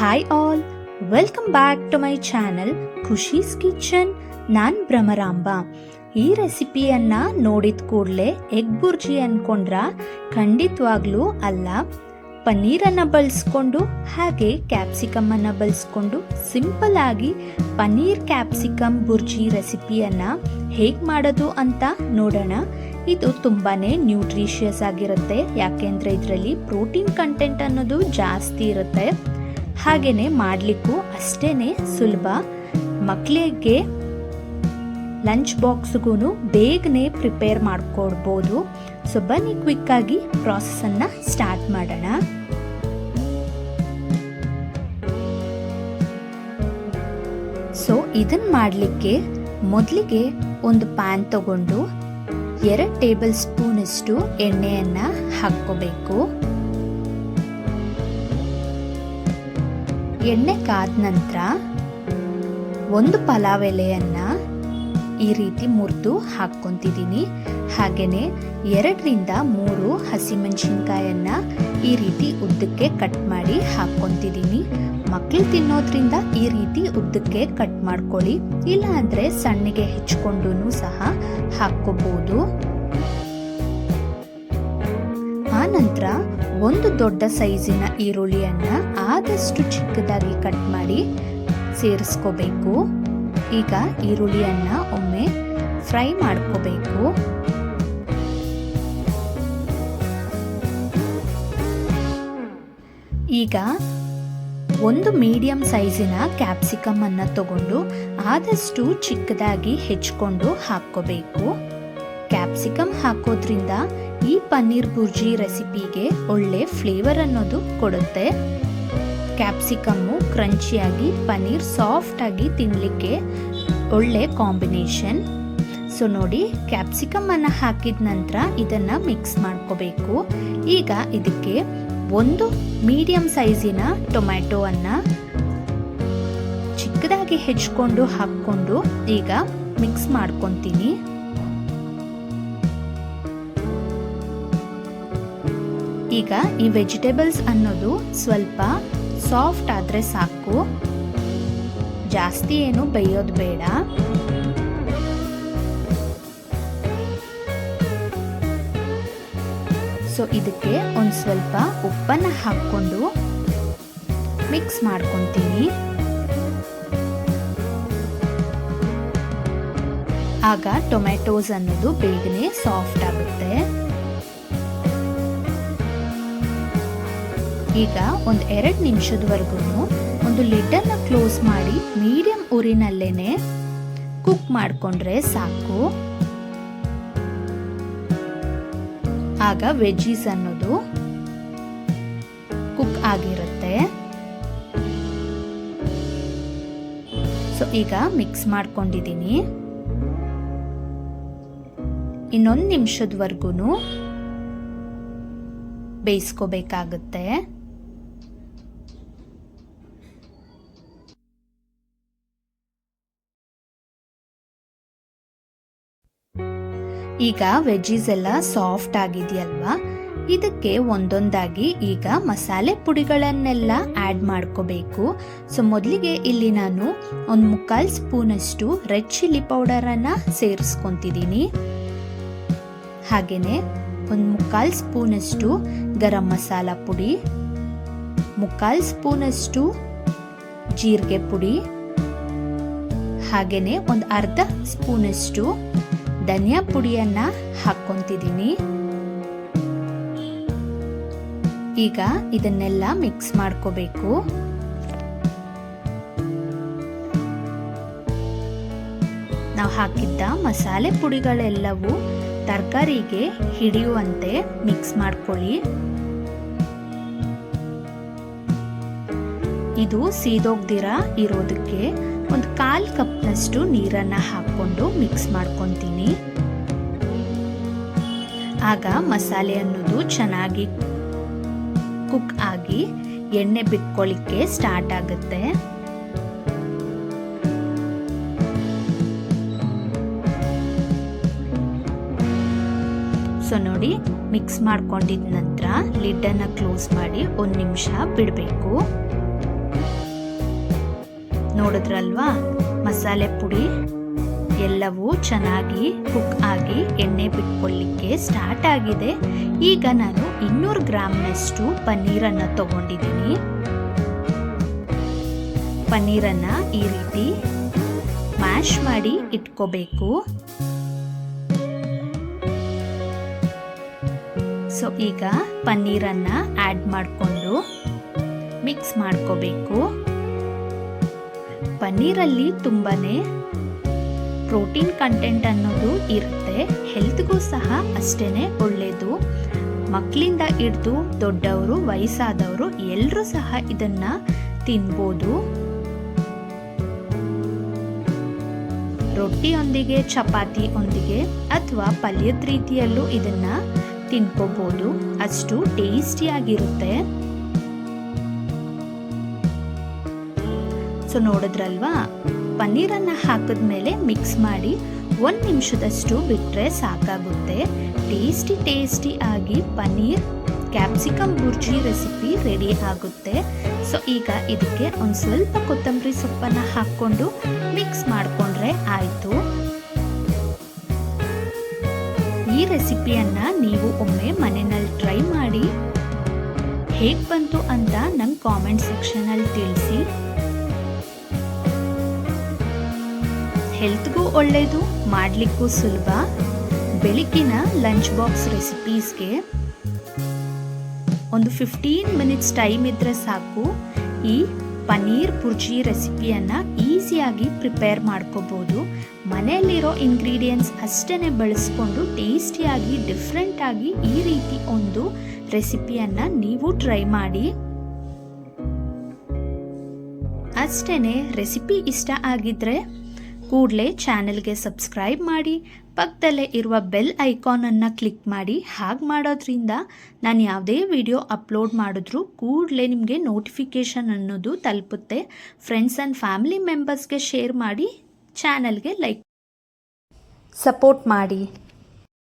Hi all welcome back to my channel Khushi's kitchen ನಾನ್ ಭ್ರಮರಾಂಬ. ಈ ರೆಸಿಪಿಯನ್ನ ನೋಡಿದ ಕೂಡಲೇ ಎಗ್ ಬುರ್ಜಿ ಅನ್ಕೊಂಡ್ರ ಖಂಡಿತವಾಗ್ಲೂ ಅಲ್ಲ. ಪನ್ನೀರನ್ನು ಬಳಸ್ಕೊಂಡು ಹಾಗೆ ಕ್ಯಾಪ್ಸಿಕಮ್ ಅನ್ನ ಬಳಸ್ಕೊಂಡು ಸಿಂಪಲ್ ಆಗಿ ಪನ್ನೀರ್ ಕ್ಯಾಪ್ಸಿಕಮ್ ಬುರ್ಜಿ ರೆಸಿಪಿಯನ್ನ ಹೇಗೆ ಮಾಡೋದು ಅಂತ ನೋಡೋಣ. ಇದು ತುಂಬಾನೇ ನ್ಯೂಟ್ರಿಷಿಯಸ್ ಆಗಿರುತ್ತೆ. ಯಾಕೆಂದ್ರೆ ಇದರಲ್ಲಿ ಪ್ರೋಟೀನ್ ಕಂಟೆಂಟ್ ಅನ್ನೋದು ಜಾಸ್ತಿ ಇರುತ್ತೆ. ಹಾಗೇನೆ ಮಾಡಲಿಕ್ಕೂ ಅಷ್ಟೇ ಸುಲಭ. ಮಕ್ಕಳಿಗೆ ಲಂಚ್ ಬಾಕ್ಸ್ಗೂ ಬೇಗನೆ ಪ್ರಿಪೇರ್ ಮಾಡಿಕೊಡ್ಬೋದು. ಸೊ ಬನ್ನಿ ಕ್ವಿಕ್ ಆಗಿ ಪ್ರಾಸೆಸನ್ನು ಸ್ಟಾರ್ಟ್ ಮಾಡೋಣ. ಸೊ ಇದನ್ನ ಮಾಡಲಿಕ್ಕೆ ಮೊದಲಿಗೆ ಒಂದು ಪ್ಯಾನ್ ತಗೊಂಡು ಎರಡು ಟೇಬಲ್ ಸ್ಪೂನಷ್ಟು ಎಣ್ಣೆಯನ್ನು ಹಾಕ್ಕೋಬೇಕು. ಎಣ್ಣೆ ಕಾದ ನಂತರ ಒಂದು ಪಲಾವ್ ಎಲೆಯನ್ನು ಈ ರೀತಿ ಮುರಿದು ಹಾಕ್ಕೊತಿದ್ದೀನಿ. ಹಾಗೆಯೇ ಎರಡರಿಂದ ಮೂರು ಹಸಿಮೆಣಸಿನ್ಕಾಯನ್ನು ಈ ರೀತಿ ಉದ್ದಕ್ಕೆ ಕಟ್ ಮಾಡಿ ಹಾಕ್ಕೊತಿದ್ದೀನಿ. ಮಕ್ಕಳು ತಿನ್ನೋದ್ರಿಂದ ಈ ರೀತಿ ಉದ್ದಕ್ಕೆ ಕಟ್ ಮಾಡ್ಕೊಳ್ಳಿ. ಇಲ್ಲ ಅಂದರೆ ಸಣ್ಣಗೆ ಹೆಚ್ಚಿಕೊಂಡು ಸಹ ಹಾಕ್ಕೋಬಹುದು ಆನಂತರ ನಂತರ ಒಂದು ದೊಡ್ಡ ಸೈಜಿನ ಈರುಳ್ಳಿಯನ್ನು ಆದಷ್ಟು ಚಿಕ್ಕದಾಗಿ ಕಟ್ ಮಾಡಿ ಸೇರಿಸ್ಕೋಬೇಕು. ಈಗ ಈರುಳ್ಳಿಯನ್ನು ಒಮ್ಮೆ ಫ್ರೈ ಮಾಡ್ಕೋಬೇಕು. ಈಗ ಒಂದು ಮೀಡಿಯಂ ಸೈಜಿನ ಕ್ಯಾಪ್ಸಿಕಮ್ ಅನ್ನು ತಗೊಂಡು ಆದಷ್ಟು ಚಿಕ್ಕದಾಗಿ ಹೆಚ್ಕೊಂಡು ಹಾಕ್ಕೋಬೇಕು. ಕ್ಯಾಪ್ಸಿಕಮ್ ಹಾಕೋದ್ರಿಂದ ಈ ಪನ್ನೀರ್ ಬುರ್ಜಿ ರೆಸಿಪಿಗೆ ಒಳ್ಳೆ ಫ್ಲೇವರ್ ಅನ್ನೋದು ಕೊಡುತ್ತೆ. ಕ್ಯಾಪ್ಸಿಕಮ್ಮು ಕ್ರಂಚಿಯಾಗಿ ಪನ್ನೀರ್ ಸಾಫ್ಟ್ ಆಗಿ ತಿನ್ನಲಿಕ್ಕೆ ಒಳ್ಳೆ ಕಾಂಬಿನೇಷನ್ ಸೊ ನೋಡಿ ಕ್ಯಾಪ್ಸಿಕಮ್ಮನ್ನು ಹಾಕಿದ ನಂತರ ಇದನ್ನ ಮಿಕ್ಸ್ ಮಾಡ್ಕೋಬೇಕು. ಈಗ ಇದಕ್ಕೆ ಒಂದು ಮೀಡಿಯಂ ಸೈಜಿನ ಟೊಮ್ಯಾಟೊ ಅನ್ನ ಚಿಕ್ಕದಾಗಿ ಹೆಚ್ಕೊಂಡು ಹಾಕ್ಕೊಂಡು ಈಗ ಮಿಕ್ಸ್ ಮಾಡ್ಕೊತೀನಿ. ಈಗ ಈ ವೆಜಿಟೇಬಲ್ಸ್ ಅನ್ನೋದು ಸ್ವಲ್ಪ ಸಾಫ್ಟ್ ಆದರೆ ಸಾಕು. ಜಾಸ್ತಿ ಏನು ಬೇಯೋದು ಬೇಡ. ಸೊ ಇದಕ್ಕೆ ಒಂದು ಸ್ವಲ್ಪ ಉಪ್ಪನ್ನು ಹಾಕ್ಕೊಂಡು ಮಿಕ್ಸ್ ಮಾಡ್ಕೊತೀನಿ. ಆಗ ಟೊಮೆಟೊಸ್ ಅನ್ನೋದು ಬೇಗನೆ ಸಾಫ್ಟ್ ಆಗುತ್ತೆ. ಈಗ ಒಂದು ಎರಡು ನಿಮಿಷದವರೆಗೂ ಒಂದು ಲಿಡ್ಡನ್ನು ಕ್ಲೋಸ್ ಮಾಡಿ ಮೀಡಿಯಂ ಊರಿನಲ್ಲೇ ಕುಕ್ ಮಾಡಿಕೊಂಡ್ರೆ ಸಾಕು. ಆಗ ವೆಜ್ಜೀಸ್ ಅನ್ನೋದು ಕುಕ್ ಆಗಿರುತ್ತೆ. ಸೊ ಈಗ ಮಿಕ್ಸ್ ಮಾಡ್ಕೊಂಡಿದ್ದೀನಿ ಇನ್ನೊಂದು ನಿಮಿಷದವರೆಗೂ ಬೇಯಿಸ್ಕೋಬೇಕಾಗುತ್ತೆ. ಈಗ ವೆಜ್ಜೀಸ್ ಎಲ್ಲ ಸಾಫ್ಟ್ ಆಗಿದೆಯಲ್ವಾ? ಇದಕ್ಕೆ ಒಂದೊಂದಾಗಿ ಈಗ ಮಸಾಲೆ ಪುಡಿಗಳನ್ನೆಲ್ಲ ಆ್ಯಡ್ ಮಾಡ್ಕೋಬೇಕು. ಸೊ ಮೊದಲಿಗೆ ಇಲ್ಲಿ ನಾನು ಒಂದು ಮುಕ್ಕಾಲು ಸ್ಪೂನಷ್ಟು ರೆಡ್ ಚಿಲ್ಲಿ ಪೌಡರನ್ನು ಸೇರಿಸ್ಕೊತಿದ್ದೀನಿ ಹಾಗೆಯೇ ಒಂದು ಮುಕ್ಕಾಲು ಸ್ಪೂನಷ್ಟು ಗರಂ ಮಸಾಲ ಪುಡಿ, ಮುಕ್ಕಾಲು ಸ್ಪೂನಷ್ಟು ಜೀರಿಗೆ ಪುಡಿ ಹಾಗೆಯೇ ಒಂದು ಅರ್ಧ ಸ್ಪೂನಷ್ಟು ಧನಿಯಾ ಪುಡಿಯನ್ನ ಹಾಕ್ಕೊಂತಿದ್ದೀನಿ. ಈಗ ಇದನ್ನೆಲ್ಲ ಮಿಕ್ಸ್ ಮಾಡ್ಕೋಬೇಕು. ನಾವು ಹಾಕಿದ್ದ ಮಸಾಲೆ ಪುಡಿಗಳೆಲ್ಲವೂ ತರಕಾರಿಗೆ ಹಿಡಿಯುವಂತೆ ಮಿಕ್ಸ್ ಮಾಡ್ಕೊಳ್ಳಿ. ಇದು ಸೀದೋಗ್ದಿರ ಇರೋದಕ್ಕೆ ಒಂದು ಕಾಲ್ ಕಪ್ನಷ್ಟು ನೀರನ್ನ ಹಾಕ್ಕೊಂಡು ಮಿಕ್ಸ್ ಮಾಡ್ಕೊತೀನಿ. ಆಗ ಮಸಾಲೆ ಅನ್ನೋದು ಚೆನ್ನಾಗಿ ಕುಕ್ ಆಗಿ ಎಣ್ಣೆ ಬಿಟ್ಕೊಳ್ಳಿಕ್ಕೆ ಸ್ಟಾರ್ಟ್ ಆಗುತ್ತೆ. ಸೊ ನೋಡಿ, ಮಿಕ್ಸ್ ಮಾಡ್ಕೊಂಡಿದ ನಂತರ ಲಿಡ್ಡನ್ನು ಕ್ಲೋಸ್ ಮಾಡಿ ಒಂದು ನಿಮಿಷ ಬಿಡಬೇಕು. ನೋಡಿದ್ರಲ್ವಾ? ಮಸಾಲೆ ಪುಡಿ? ಎಲ್ಲವೂ ಚೆನ್ನಾಗಿ ಕುಕ್ ಆಗಿ ಎಣ್ಣೆ ಬಿಟ್ಕೊಳ್ಳಿಕ್ಕೆ ಸ್ಟಾರ್ಟ್ ಆಗಿದೆ. ಈಗ ನಾನು ಇನ್ನೂರು ಗ್ರಾಮ್ನಷ್ಟು ಪನ್ನೀರನ್ನು ತಗೊಂಡಿದ್ದೀನಿ. ಪನ್ನೀರನ್ನು ಈ ರೀತಿ ಮ್ಯಾಶ್ ಮಾಡಿ ಇಟ್ಕೋಬೇಕು. ಸೊ ಈಗ ಪನ್ನೀರನ್ನು ಆ್ಯಡ್ ಮಾಡಿಕೊಂಡು ಮಿಕ್ಸ್ ಮಾಡ್ಕೋಬೇಕು. ಪನ್ನೀರಲ್ಲಿ ತುಂಬಾ ಪ್ರೋಟೀನ್ ಕಂಟೆಂಟ್ ಅನ್ನೋದು ಇರುತ್ತೆ. ಹೆಲ್ತ್ಗೂ ಸಹ ಅಷ್ಟೇ ಒಳ್ಳೆಯದು ಮಕ್ಕಳಿಂದ ಹಿಡಿದು ದೊಡ್ಡವರು, ವಯಸ್ಸಾದವರು ಎಲ್ಲರೂ ಸಹ ಇದನ್ನ ತಿನ್ಬೋದು. ರೊಟ್ಟಿಯೊಂದಿಗೆ ಚಪಾತಿ ಒಂದಿಗೆ ಅಥವಾ ಪಲ್ಯದ ರೀತಿಯಲ್ಲೂ ಇದನ್ನು ತಿನ್ಕೋಬೋದು. ಅಷ್ಟು ಟೇಸ್ಟಿಯಾಗಿರುತ್ತೆ. ಸೊ ನೋಡಿದ್ರಲ್ವಾ? ಪನ್ನೀರನ್ನು ಹಾಕಿದ್ಮೇಲೆ ಮಿಕ್ಸ್ ಮಾಡಿ ಒಂದು ನಿಮಿಷದಷ್ಟು ಬಿಟ್ಟರೆ ಸಾಕಾಗುತ್ತೆ. ಟೇಸ್ಟಿ ಟೇಸ್ಟಿ ಆಗಿ paneer capsicum bhurji recipe ready ಆಗುತ್ತೆ. ಸೊ ಈಗ ಇದಕ್ಕೆ ಒಂದು ಸ್ವಲ್ಪ ಕೊತ್ತಂಬರಿ ಸೊಪ್ಪನ್ನು ಹಾಕ್ಕೊಂಡು ಮಿಕ್ಸ್ ಮಾಡಿಕೊಂಡ್ರೆ ಆಯಿತು. ಈ ರೆಸಿಪಿಯನ್ನು ನೀವು ಒಮ್ಮೆ ಮನೆಯಲ್ಲಿ ಟ್ರೈ ಮಾಡಿ. ಹೇಗೆ ಬಂತು ಅಂತ ನಂಗೆ ಕಾಮೆಂಟ್ ಸೆಕ್ಷನಲ್ಲಿ ತಿಳಿಸಿ. ಹೆಲ್ತ್ಗೂ ಒಳ್ಳೆಯದು ಮಾಡಲಿಕ್ಕೂ ಸುಲಭ. ಬೆಳಗ್ಗಿನ ಲಂಚ್ ಬಾಕ್ಸ್ ರೆಸಿಪೀಸ್ಗೆ ಒಂದು ಫಿಫ್ಟೀನ್ ಮಿನಿಟ್ಸ್ ಟೈಮ್ ಇದ್ದರೆ ಸಾಕು. ಈ ಪನ್ನೀರ್ ಪುರ್ಜಿ ರೆಸಿಪಿಯನ್ನು ಈಸಿಯಾಗಿ ಪ್ರಿಪೇರ್ ಮಾಡ್ಕೋಬೋದು. ಮನೆಯಲ್ಲಿರೋ ಇಂಗ್ರೀಡಿಯೆಂಟ್ಸ್ ಅಷ್ಟೇ ಬಳಸ್ಕೊಂಡು ಟೇಸ್ಟಿಯಾಗಿ ಡಿಫ್ರೆಂಟಾಗಿ ಈ ರೀತಿ ಒಂದು ರೆಸಿಪಿಯನ್ನು ನೀವು ಟ್ರೈ ಮಾಡಿ. ಅಷ್ಟೇ ರೆಸಿಪಿ ಇಷ್ಟ ಆಗಿದ್ರೆ ಕೂಡಲೇ ಚಾನೆಲ್ಗೆ ಸಬ್ಸ್ಕ್ರೈಬ್ ಮಾಡಿ, ಪಕ್ಕದಲ್ಲೇ ಇರುವ ಬೆಲ್ ಐಕಾನನ್ನು ಕ್ಲಿಕ್ ಮಾಡಿ, ಹಾಗೆ ಮಾಡೋದ್ರಿಂದ ನಾನು ಯಾವುದೇ ವಿಡಿಯೋ ಅಪ್ಲೋಡ್ ಮಾಡಿದ್ರೂ ಕೂಡಲೇ ನಿಮಗೆ ನೋಟಿಫಿಕೇಷನ್ ಅನ್ನೋದು ತಲುಪುತ್ತೆ. ಫ್ರೆಂಡ್ಸ್ ಆ್ಯಂಡ್ ಫ್ಯಾಮಿಲಿ ಮೆಂಬರ್ಸ್ಗೆ ಶೇರ್ ಮಾಡಿ, ಚಾನಲ್ಗೆ ಲೈಕ್ ಸಪೋರ್ಟ್ ಮಾಡಿ.